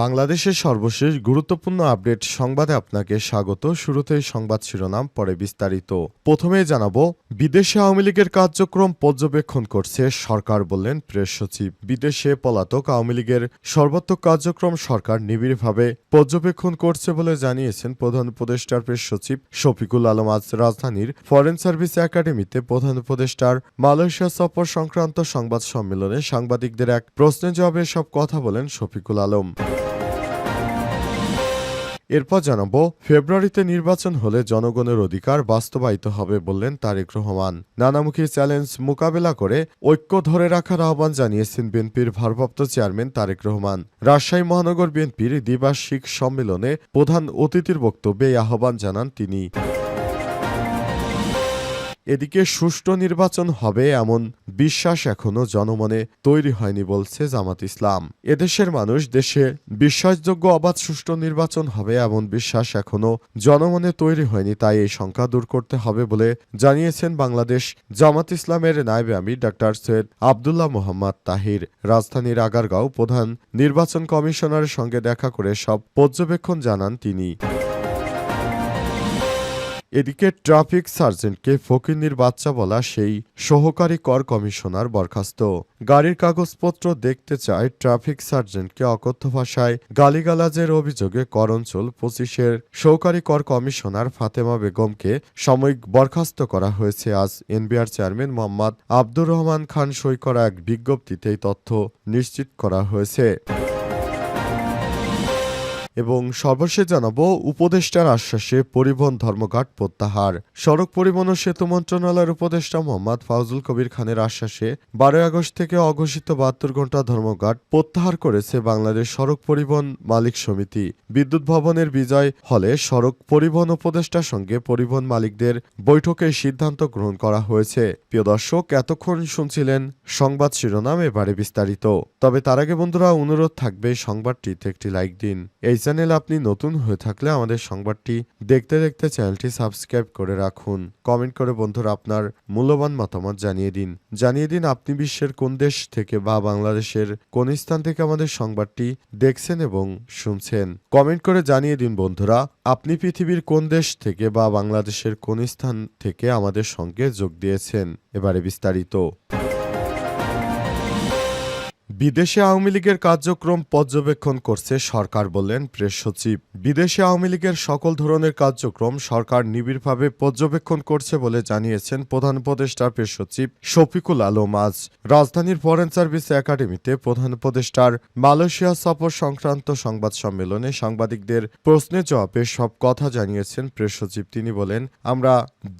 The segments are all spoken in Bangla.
বাংলাদেশের সর্বশেষ গুরুত্বপূর্ণ আপডেট সংবাদে আপনাকে স্বাগত। শুরুতেই সংবাদ শিরোনাম, পরে বিস্তারিত। প্রথমে জানাব, বিদেশে আওয়ামী লীগের কার্যক্রম পর্যবেক্ষণ করছে সরকার বললেন প্রেস সচিব। বিদেশে পলাতক আওয়ামী লীগের সর্বাত্মক কার্যক্রম সরকার নিবিড়ভাবে পর্যবেক্ষণ করছে বলে জানিয়েছেন প্রধান উপদেষ্টার প্রেস সচিব। শফিকুল আলম আজ রাজধানীর ফরেন সার্ভিস একাডেমিতে প্রধান উপদেষ্টার মালয়েশিয়া সফর সংক্রান্ত সংবাদ সম্মেলনে সাংবাদিকদের এক প্রশ্নের জবাবে সব কথা বলেন শফিকুল আলম। এরপর জানাব, ফেব্রুয়ারিতে নির্বাচন হলে জনগণের অধিকার বাস্তবায়িত হবে বললেন তারেক রহমান। নানামুখী চ্যালেঞ্জ মোকাবেলা করে ঐক্য ধরে রাখার আহ্বান জানিয়েছেন বিএনপির ভারপ্রাপ্ত চেয়ারম্যান তারেক রহমান। রাজশাহী মহানগর বিএনপির দ্বিবার্ষিক সম্মেলনে প্রধান অতিথির বক্তব্যে আহ্বান জানান তিনি। এদিকে সুষ্ঠু নির্বাচন হবে এমন বিশ্বাস এখনও জনমনে তৈরি হয়নি বলছে জামাত ইসলাম। এদেশের মানুষ দেশে বিশ্বাসযোগ্য অবাধ সুষ্ঠু নির্বাচন হবে এমন বিশ্বাস এখনও জনমনে তৈরি হয়নি, তাই এই সংখ্যা দূর করতে হবে বলে জানিয়েছেন বাংলাদেশ জামাত ইসলামের নায়েবে আমির ডাক্তার সৈয়দ আবদুল্লাহ মোহাম্মদ তাহির। রাজধানীর আগারগাঁও প্রধান নির্বাচন কমিশনারের সঙ্গে দেখা করে সব পর্যবেক্ষণ জানান তিনি। এদিকে ট্রাফিক সার্জেন্টকে ফকিন্নির বাচ্চা বলা সেই সহকারী কর কমিশনার বরখাস্ত। গাড়ির কাগজপত্র দেখতে চায় ট্রাফিক সার্জেন্টকে অকথ্য ভাষায় গালিগালাজের অভিযোগে কর অঞ্চল পঁচিশের সহকারী কর কমিশনার ফাতেমা বেগমকে সাময়িক বরখাস্ত করা হয়েছে আজ এনবিআর চেয়ারম্যান মোহাম্মদ আব্দুর রহমান খান সই করা এক বিজ্ঞপ্তিতে তথ্য নিশ্চিত করা হয়েছে। এবং সর্বশেষ জানাব উপদেষ্টার আশ্বাসে পরিবহন ধর্মঘট প্রত্যাহার। সড়ক পরিবহন ও সেতু মন্ত্রণালয়ের উপদেষ্টা মোহাম্মদ ফাউজুল কবির খানের আশ্বাসে বারোই আগস্ট থেকে অঘোষিত বাহাত্তর ঘণ্টা ধর্মঘট প্রত্যাহার করেছে বাংলাদেশ সড়ক পরিবহন মালিক সমিতি। বিদ্যুৎ ভবনের বিজয় হলে সড়ক পরিবহন উপদেষ্টার সঙ্গে পরিবহন মালিকদের বৈঠকে সিদ্ধান্ত গ্রহণ করা হয়েছে। প্রিয় দর্শক, এতক্ষণ শুনছিলেন সংবাদ শিরোনাম, এবারে বিস্তারিত। তবে তার আগে বন্ধুরা, অনুরোধ থাকবে, সংবাদটিতে একটি লাইক দিন। এই চ্যানেল আপনি নতুন হয়ে থাকলে আমাদের সংবাদটি দেখতে দেখতে চ্যানেলটি সাবস্ক্রাইব করে রাখুন। কমেন্ট করে বন্ধুরা আপনার মূল্যবান মতামত জানিয়ে দিন। জানিয়ে দিন আপনি বিশ্বের কোন দেশ থেকে বা বাংলাদেশের কোন স্থান থেকে আমাদের সংবাদটি দেখছেন এবং শুনছেন। কমেন্ট করে জানিয়ে দিন বন্ধুরা, আপনি পৃথিবীর কোন দেশ থেকে বা বাংলাদেশের কোন স্থান থেকে আমাদের সঙ্গে যোগ দিয়েছেন? এবারে বিস্তারিত। বিদেশে আওয়ামী লীগের কার্যক্রম পর্যবেক্ষণ করছে সরকার বললেন প্রেস সচিব। বিদেশে আওয়ামী লীগের সকল ধরনের কার্যক্রম সরকার নিবিড়ভাবে পর্যবেক্ষণ করছে বলে জানিয়েছেন প্রধান উপদেষ্টার প্রেস সচিব শফিকুল আলম আজ। রাজধানীর ফরেন সার্ভিস একাডেমিতে প্রধান উপদেষ্টার মালয়েশিয়া সফর সংক্রান্ত সংবাদ সম্মেলনে সাংবাদিকদের প্রশ্নের জবাবে সব কথা জানিয়েছেন প্রেস সচিব। তিনি বলেন, আমরা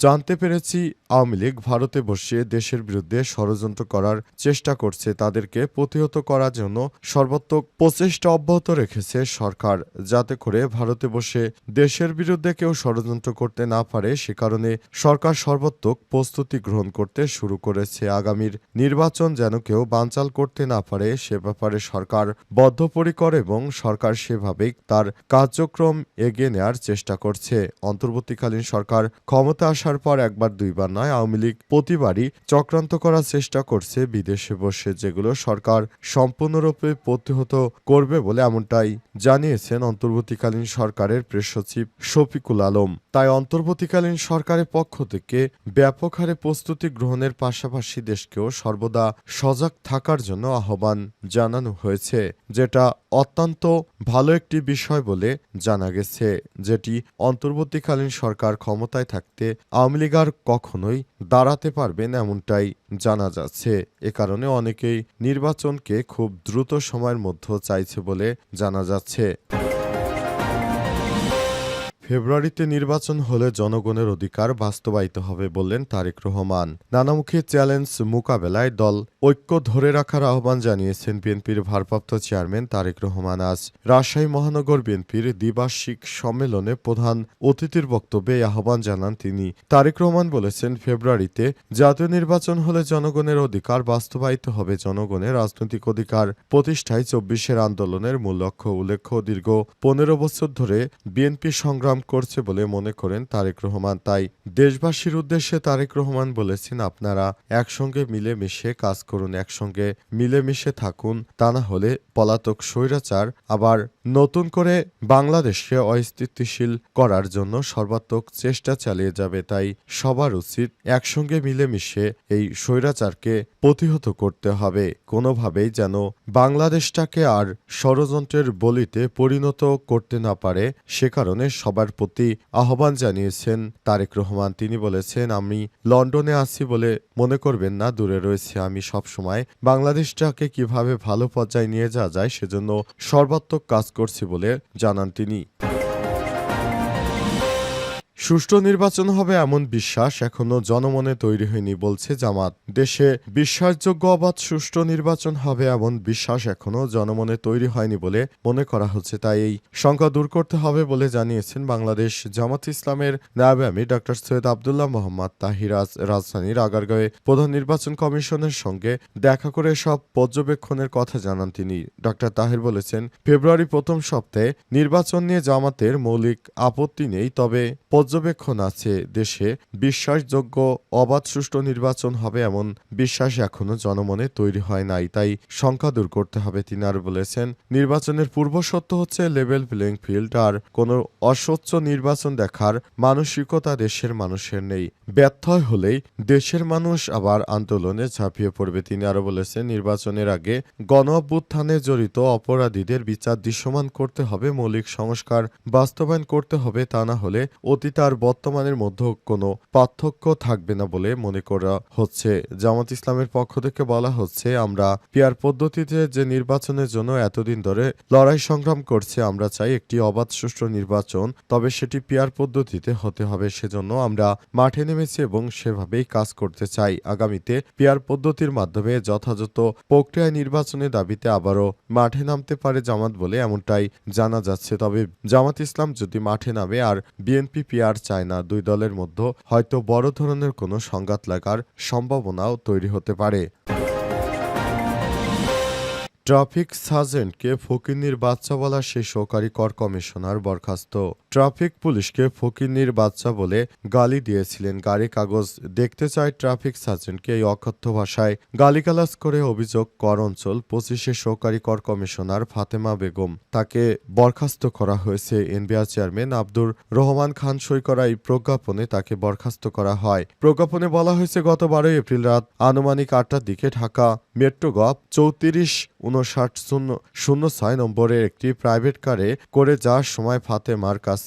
জানতে পেরেছি আওয়ামী লীগ ভারতে বসিয়ে দেশের বিরুদ্ধে ষড়যন্ত্র করার চেষ্টা করছে। তাদেরকে প্রতিহত করার জন্য সর্বাত্মক প্রচেষ্টা অব্যাহত রেখেছে সরকার, যাতে করে ভারতে বসে দেশের বিরুদ্ধে কেউ ষড়যন্ত্র করতে না পারে সে কারণে সরকার সর্বাত্মক প্রস্তুতি গ্রহণ করতে শুরু করেছে। আগামীর নির্বাচন যেন কেউ বানচাল করতে না পারে সে ব্যাপারে সরকার বদ্ধপরিকর এবং সরকার সেভাবেই তার কার্যক্রম এগিয়ে নেয়ার চেষ্টা করছে। অন্তর্বর্তীকালীন সরকার ক্ষমতা আসার পর একবার দুইবার নয়, আওয়ামী লীগ প্রতিবারই চক্রান্ত করার চেষ্টা করছে বিদেশে বসে, যেগুলো সরকার সম্পূর্ণরূপে প্রতিহত করবে বলে এমনটাই জানিয়েছেন অন্তর্বর্তীকালীন সরকারের প্রেস সচিব শফিকুল আলম। তাই অন্তর্বর্তীকালীন সরকারের পক্ষ থেকে ব্যাপক হারে প্রস্তুতি গ্রহণের পাশাপাশি দেশকেও সর্বদা সজাগ থাকার জন্য আহ্বান জানানো হয়েছে, যেটা অত্যন্ত ভালো একটি বিষয় বলে জানা গেছে, যেটি অন্তর্বর্তীকালীন সরকার ক্ষমতায় থাকতে আওয়ামী লীগ আর কখনোই দাঁড়াতে পারবেন এমনটাই জানা যাচ্ছে। এ কারণে অনেকেই নির্বাচনকে খুব দ্রুত সময়ের মধ্যে চাইছে বলে জানা যাচ্ছে। ফেব্রুয়ারিতে নির্বাচন হলে জনগণের অধিকার বাস্তবায়িত হবে বললেন তারেক রহমান। নানামুখী চ্যালেঞ্জ মোকাবেলায় দল ঐক্য ধরে রাখার আহ্বান জানিয়েছেন বিএনপির ভারপ্রাপ্ত চেয়ারম্যান তারেক রহমান আজ। রাজশাহী মহানগর বিএনপির দ্বিবার্ষিক সম্মেলনে প্রধান অতিথির বক্তব্যে আহ্বান জানান তিনি। তারেক রহমান বলেছেন, ফেব্রুয়ারিতে জাতীয় নির্বাচন হলে জনগণের অধিকার বাস্তবায়িত হবে। জনগণের রাজনৈতিক অধিকার প্রতিষ্ঠায় চব্বিশের আন্দোলনের মূল লক্ষ্য, উল্লেখ্য, দীর্ঘ পনেরো বছর ধরে বিএনপি সংগ্রাম কার্যক্রম করছে বলে মনে করেন তারেক রহমান। তাই দেশবাসীর উদ্দেশ্যে তারেক রহমান বলেছেন, আপনারা একসঙ্গে মিলেমিশে কাজ করুন, একসঙ্গে মিলেমিশে থাকুন। তা না হলে পলাতক স্বৈরাচার আবার নতুন করে বাংলাদেশকে অস্তিত্বশীল করার জন্য সর্বাত্মক চেষ্টা চালিয়ে যাবে তাই সবার উচিত একসঙ্গে মিলেমিশে এই স্বৈরাচারকে প্রতিহত করতে হবে। কোনোভাবেই যেন বাংলাদেশটাকে আর ষড়যন্ত্রের বলিতে পরিণত করতে না পারে, সে কারণে সবার প্রতি আহ্বান জানিয়েছেন তারেক রহমান। তিনি বলেছেন, আমি লন্ডনে আছি বলে মনে করবেন না, দূরে রয়েছে আমি সবসময়। বাংলাদেশটাকে কীভাবে ভালো পর্যায়ে নিয়ে যাওয়া যায় সেজন্য সর্বাত্মক কাজ করছি বলে জানান তিনি। সুষ্ঠু নির্বাচন হবে এমন বিশ্বাস এখনও জনমনে তৈরি হয়নি বলছে জামাত। দেশে বিশ্বাসযোগ্য অবাধ সুষ্ঠু নির্বাচন হবে এমন বিশ্বাস এখনও জনমনে তৈরি হয়নি বলে মনে করা হচ্ছে। তাই এই শঙ্কা দূর করতে হবে বলে জানিয়েছেন বাংলাদেশ জামাত ইসলামের নায়াবামী ডক্টর সৈয়দ আবদুল্লাহ মোহাম্মদ তাহিরাজ রাজধানীর আগারগাঁয়ে প্রধান নির্বাচন কমিশনের সঙ্গে দেখা করে সব পর্যবেক্ষণের কথা জানান তিনি। ডক্টর তাহির বলেছেন, ফেব্রুয়ারি প্রথম সপ্তাহে নির্বাচন নিয়ে জামাতের মৌলিক আপত্তি নেই, তবে পর্যবেক্ষণ আছে দেশে বিশ্বাসযোগ্য অবাধ সুষ্ঠু নির্বাচন হবে এমন বিশ্বাস এখনও জনমনে তৈরি হয় নাই। তাই সংখ্যা দূর করতে হবে, তিনি আর বলেছেন। নির্বাচনের পূর্ব সত্য হচ্ছে লেভেল প্লেইং ফিল্ড, আর কোনো অস্বচ্ছ নির্বাচন দেখার মানসিকতা দেশের মানুষের নেই। ব্যর্থ হলেই দেশের মানুষ আবার আন্দোলনে ঝাঁপিয়ে পড়বে, তিনি আরও বলেছেন। নির্বাচনের আগে গণ অভ্যুত্থানে জড়িত অপরাধীদের বিচার দৃশ্যমান করতে হবে, মৌলিক সংস্কার বাস্তবায়ন করতে হবে, তা না হলে অতীত আর বর্তমানের মধ্যে কোনো পার্থক্য থাকবে না বলে মনে করা হচ্ছে। জামাত ইসলামের পক্ষ থেকে বলা হচ্ছে, আমরা পিয়ার পদ্ধতিতে যে নির্বাচনের জন্য এতদিন ধরে লড়াই সংগ্রাম করছে, আমরা চাই একটি অবাধ সুষ্ঠু নির্বাচন, তবে সেটি পিয়ার পদ্ধতিতে হতে হবে। সেজন্য আমরা মাঠে নেমেছি এবং সেভাবেই কাজ করতে চাই। আগামীতে পিয়ার পদ্ধতির মাধ্যমে যথাযথ প্রক্রিয়ায় নির্বাচনের দাবিতে আবারও মাঠে নামতে পারে জামাত বলে এমনটাই জানা যাচ্ছে। তবে জামাত ইসলাম যদি মাঠে নামে আর বিএনপি পিয়ার চায় না দুই দলের মধ্যে হয়তো বড় ধরনের কোনো সংঘাত লাগার সম্ভাবনাও তৈরি হতে পারে। ট্রাফিক সার্জেন্টকে ফকিনির বাচ্চা বলা সেই সহকারী কর কমিশনার বরখাস্ত। ট্রাফিক পুলিশকে ফকিন্নির বাচ্চা বলে গালি দিয়েছিলেন। গাড়ি, কাগজ, দেখতে চায় ট্রাফিক সার্জেন্টকে এই অকথ্য ভাষায় গালিগালাজ করে অভিযোগ কর অঞ্চল পঁচিশে সহকারী কর কমিশনার ফাতেমা বেগম। তাকে বরখাস্ত করা হয়েছে এনবিআর চেয়ারম্যান আব্দুর রহমান খান সই করা এই প্রজ্ঞাপনে তাকে বরখাস্ত করা হয়। প্রজ্ঞাপনে বলা হয়েছে, গত বারোই এপ্রিল রাত আনুমানিক আটটার দিকে ঢাকা মেট্রো গভ চৌত্রিশ উনষাট শূন্য শূন্য ছয় নম্বরের একটি প্রাইভেট কারে করে যাওয়ার সময় ফাতেমার কাছে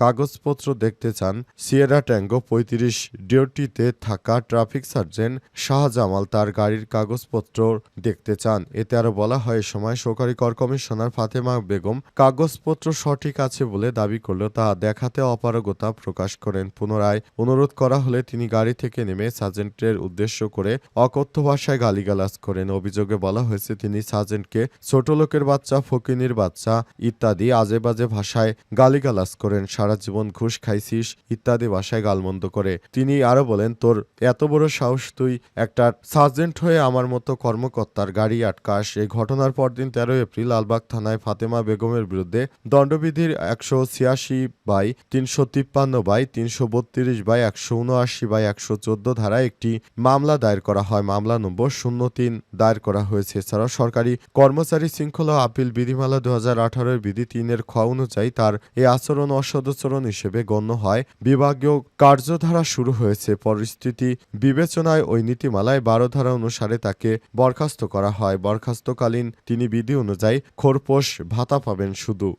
কাগজপত্র দেখতে চান সিয়েরা ট্যাঙ্গো পঁয়ত্রিশ ডিউটিতে থাকা ট্রাফিক সার্জেন্ট শাহজামাল তার গাড়ির কাগজপত্র দেখতে চান। এতে আরও বলা হয় সময় সহকারী কর কমিশনার ফাতেমা বেগম কাগজপত্র সঠিক আছে বলে দাবি করলেও তা দেখাতে অপারগতা প্রকাশ করেন। পুনরায় অনুরোধ করা হলে তিনি গাড়ি থেকে নেমে সার্জেন্টের উদ্দেশ্য করে অকথ্য ভাষায় গালিগালাজ করেন। অভিযোগে বলা হয়েছে, তিনি সার্জেন্টকে ছোট লোকের বাচ্চা, ফকিনির বাচ্চা ইত্যাদি আজেবাজে ভাষায় গালিগালাজ করেন, সারা জীবন ঘুষ খাইছিস? ইত্যাদি ভাষায় গালমন্দ করে। তিনি আরও বলেন, তোর এত বড় সাহস, তুই একটা সার্জেন্ট হয়ে আমার মতো কর্মকর্তার গাড়ি আটকাস এই ঘটনার পরদিন তেরো এপ্রিল লালবাগ থানায় ফাতেমা বেগমের বিরুদ্ধে দণ্ডবিধির একশো ছিয়াশি বাই তিনশো তিপ্পান্ন বাই তিনশো বত্রিশ বাই একশো উনআশি বাই একশো চোদ্দ ধারায় একটি মামলা দায়ের করা হয়। মামলা নম্বর শূন্য তিন দায়ের করা হয়েছে। এছাড়াও সরকারি কর্মচারী শৃঙ্খলা আপিল বিধিমালা দু হাজার আঠারোর বিধি তিনের খ অনুযায়ী তার এই আচরণ অসদাচরণ হিসেবে গণ্য হয়। বিভাগীয় কার্যধারা শুরু হয়েছে, পরিস্থিতি বিবেচনায় ওই নীতিমালায় বারো ধারা অনুসারে তাকে বরখাস্ত করা হয়। বরখাস্তকালীন তিনি বিধি অনুযায়ী খোরপোশ ভাতা পাবেন শুধু।